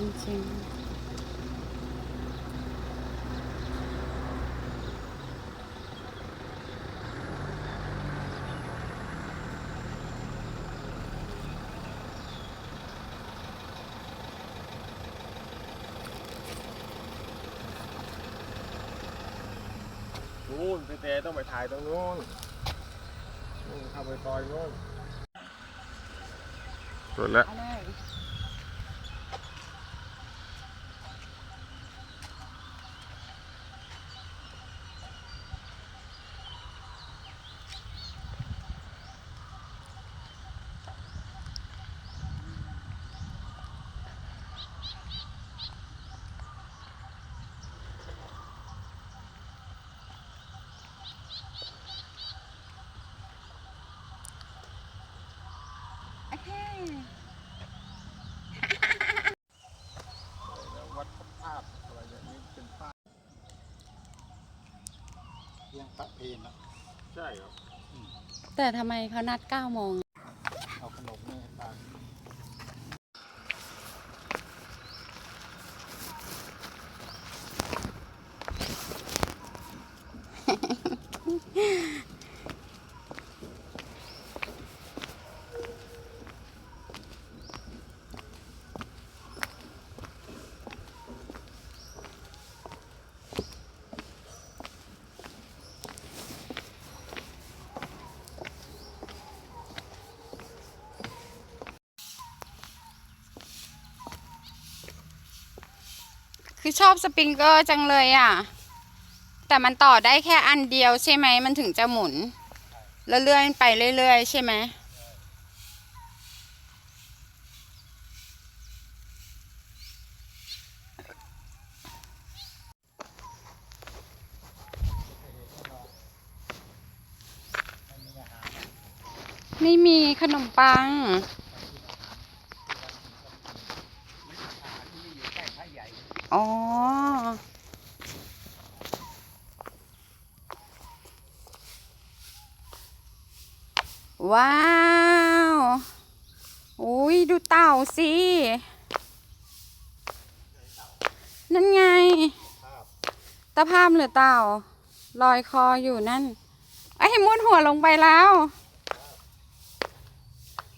จริงๆนู่นไปแต่ต้องไปถ่ายตรงนู้นนู่นเข้าไปซอยนู้นสุดแล้ว เอาเลย วัดพระธาตุอะไรอย่างนี้เป็นป้ายเลี้ยงพระเพลนะใช่ครับ แต่ทำไมเขานัด9โมง เอาขนมนี่ให้ฟัง คือชอบสปริงเกอร์จังเลยอะ แต่มันต่อได้แค่อันเดียวใช่ไหมมันถึงจะหมุนแล้วเลื่อนไปเรื่อยๆใช่ไหมไม่มีขนมปัง อ๋อ ว้าวอุ้ยดูเต่าสิ นั่นไง ตะภาพหรือเต่า ลอยคออยู่นั่น ไอ้ยมุดหัวลงไปแล้ว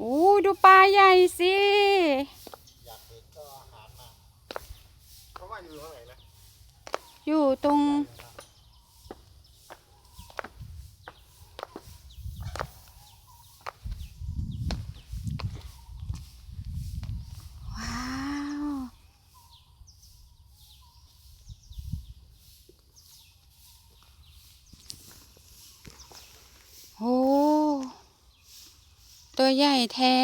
อู้ดูปลาใหญ่สิอยากเห็นก็อาหารมา เพราะว่าอยู่ข้างไหนนะ อยู่ตรง ว้าว โอ้ ตัวใหญ่แท้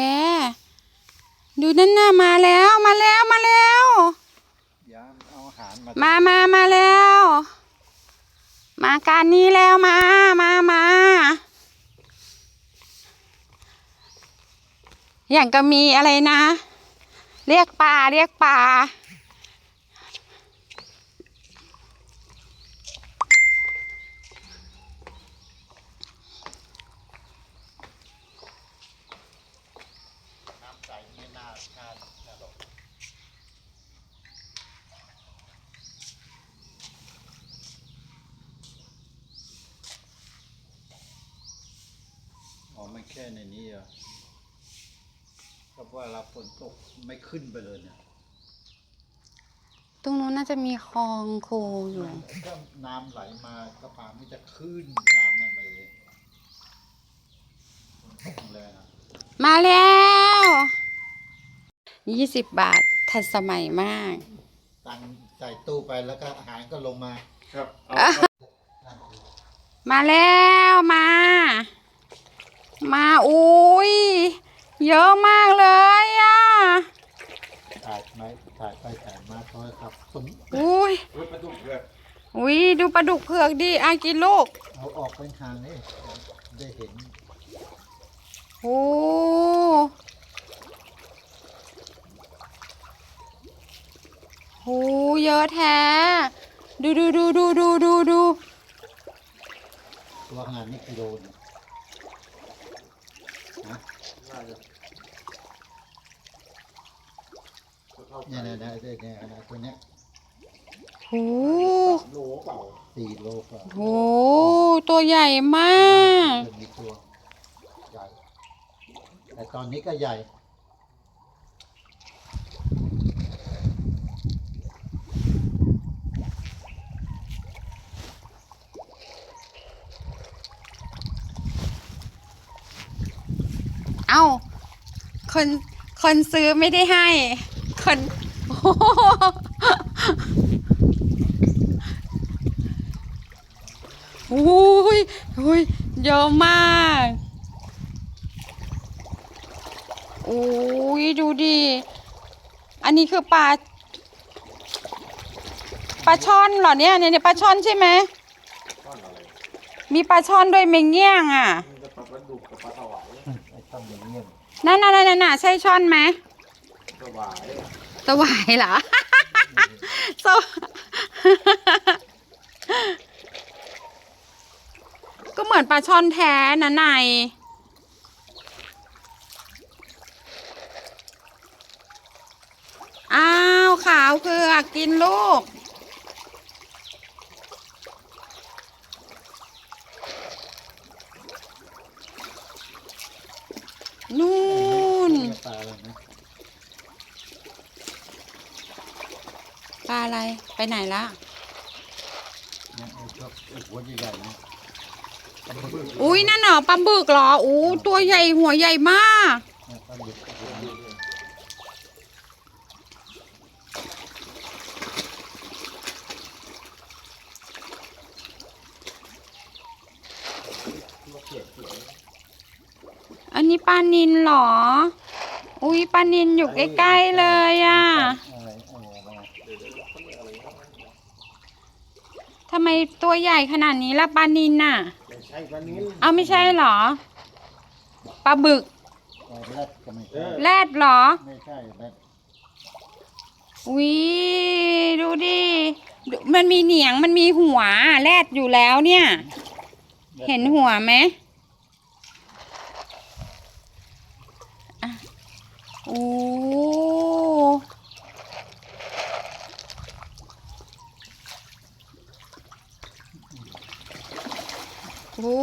ดูนั่นน่ะมาแล้วมาแล้วมาแล้วอย่าเอาอาหารมามามามาแล้ว มาการนี้แล้วมามามาอย่างก็มีอะไรนะ เรียกปลาเรียกปลา น้ำใสไม่น่าน่าน่าหรอก อ๋อไม่แค่ในนี้เหรอเพราะว่าเราฝนตกไม่ขึ้นไปเลยเนี่ยตรงนู้นน่าจะมีคลองโคอยู่ ถ้าน้ำไหลมาก็ปลาไม่จะขึ้นตามมันไปเลยฝนตกแรงอะมาแล้วยี่สิบบาททันสมัยมาก ตังค์ใส่ตู้ไปแล้วก็อาหารก็ลงมา ครับเอามาแล้วมา มาอุ้ยเยอะมากเลยอะถ่ายไหมถ่ายไปถ่ายมาโทรศัพท์ผมอุ้ยรถบรรทุกเลยอุ้ยดูปลาดุกเผือกดิอากินลูกเอาออกไปทางนี้ได้เห็นโอ้โหเยอะแท้ ดูดูดูดูดูดูดูตัวขนาดนี้กิโลหนึง นะได้เนี่ยเนี่ยเนี่ยเนี่ยเนี่ยนี่ยตัวเนี้ยโอ้โลเปล่าสี่โลกว่าโห ตัวใหญ่มาก มีตัวใหญ่แต่ตอนนี้ก็ใหญ่ คนคนซื้อไม่ได้ให้ คนโอ้โหโอ้ยโอ้ยเยอะมากโอ้ยดูดิ อันนี้คือปลาปลาช่อนเหรอเนี่ยเนี่ยเนี่ยปลาช่อนใช่ไหมก้อนอะไรมีปลาช่อนด้วยเมงเงี้ยงอะ นั่นน่ะนั่นน่ะน่ะใช่ช่อนไหมสวายสวายเหรอสวก็เหมือนปลาช่อนแท้นะนายอ้าวขาวเผือกกินลูก นู่นเนี่ยปลาอะไรนะปลาอะไรไปไหนละเนี่ยไอ้พวกไอ้หัวใหญ่ๆเนี่ยอุ้ยนั่นเหรอปลาบึกเหรออู้ตัวใหญ่หัวใหญ่มากเนี่ยปลาดุก นนี้ปลานินเหรอ อุ้ยปลานินอยู่ใกล้ๆเลยอะอะไรอะไรอะไรทำไมตัวใหญ่ขนาดนี้ล่ะปลานินน่ะ ไม่ใช่ปลานิ้นเอาไม่ใช่เหรอ ปลาบึกปลาแรดก็ไม่เอใช่อแรดเหรอ ไม่ใช่แรดอุ้ยดูดิดูมันมีเหนียงมันมีหัวแรดอยู่แล้วเนี่ย เห็นหัวไหมอะ โอ้โอ้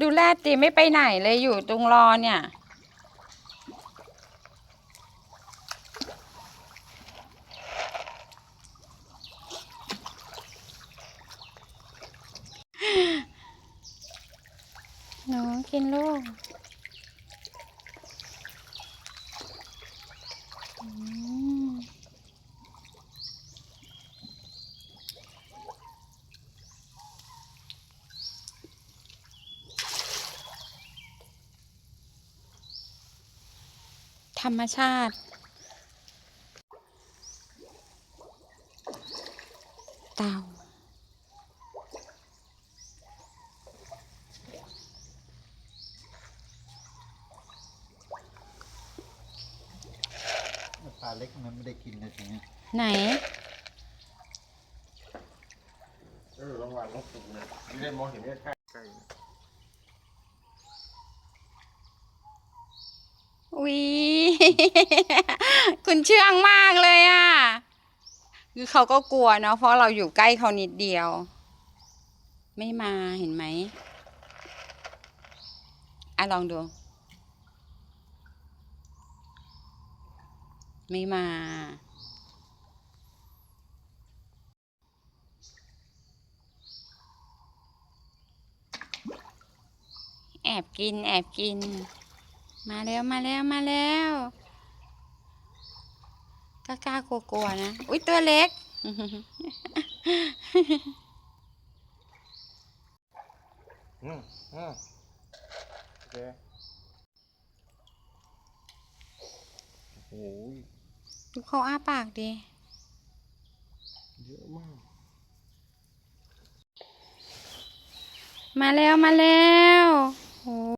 ดูแรดตีไม่ไปไหนเลยอยู่ตรงรอเนี่ย หนู กินลูกธรรมชาติ เต่า ปลาเล็กมันไม่ได้กินนะทีเนี้ยไหน เออระหว่างนกปูเนี่ยไม่ได้มองเห็นใกล้ๆใกล้อุ๊ยคุณเชื่องมากเลยอะ คือเขาก็กลัวเนาะเพราะเราอยู่ใกล้เขานิดเดียว ไม่มาเห็นไหมอะลองดู ไม่มา แอบกิน แอบกิน มาแล้วมาแล้วมาแล้วกล้ากล้ากลัวกลัวๆนะ อุ้ยตัวเล็ก อืมอืมโอเคโอ้โห ดูเขาอ้าปากดิเยอะมาก มาแล้วมาแล้วโอ้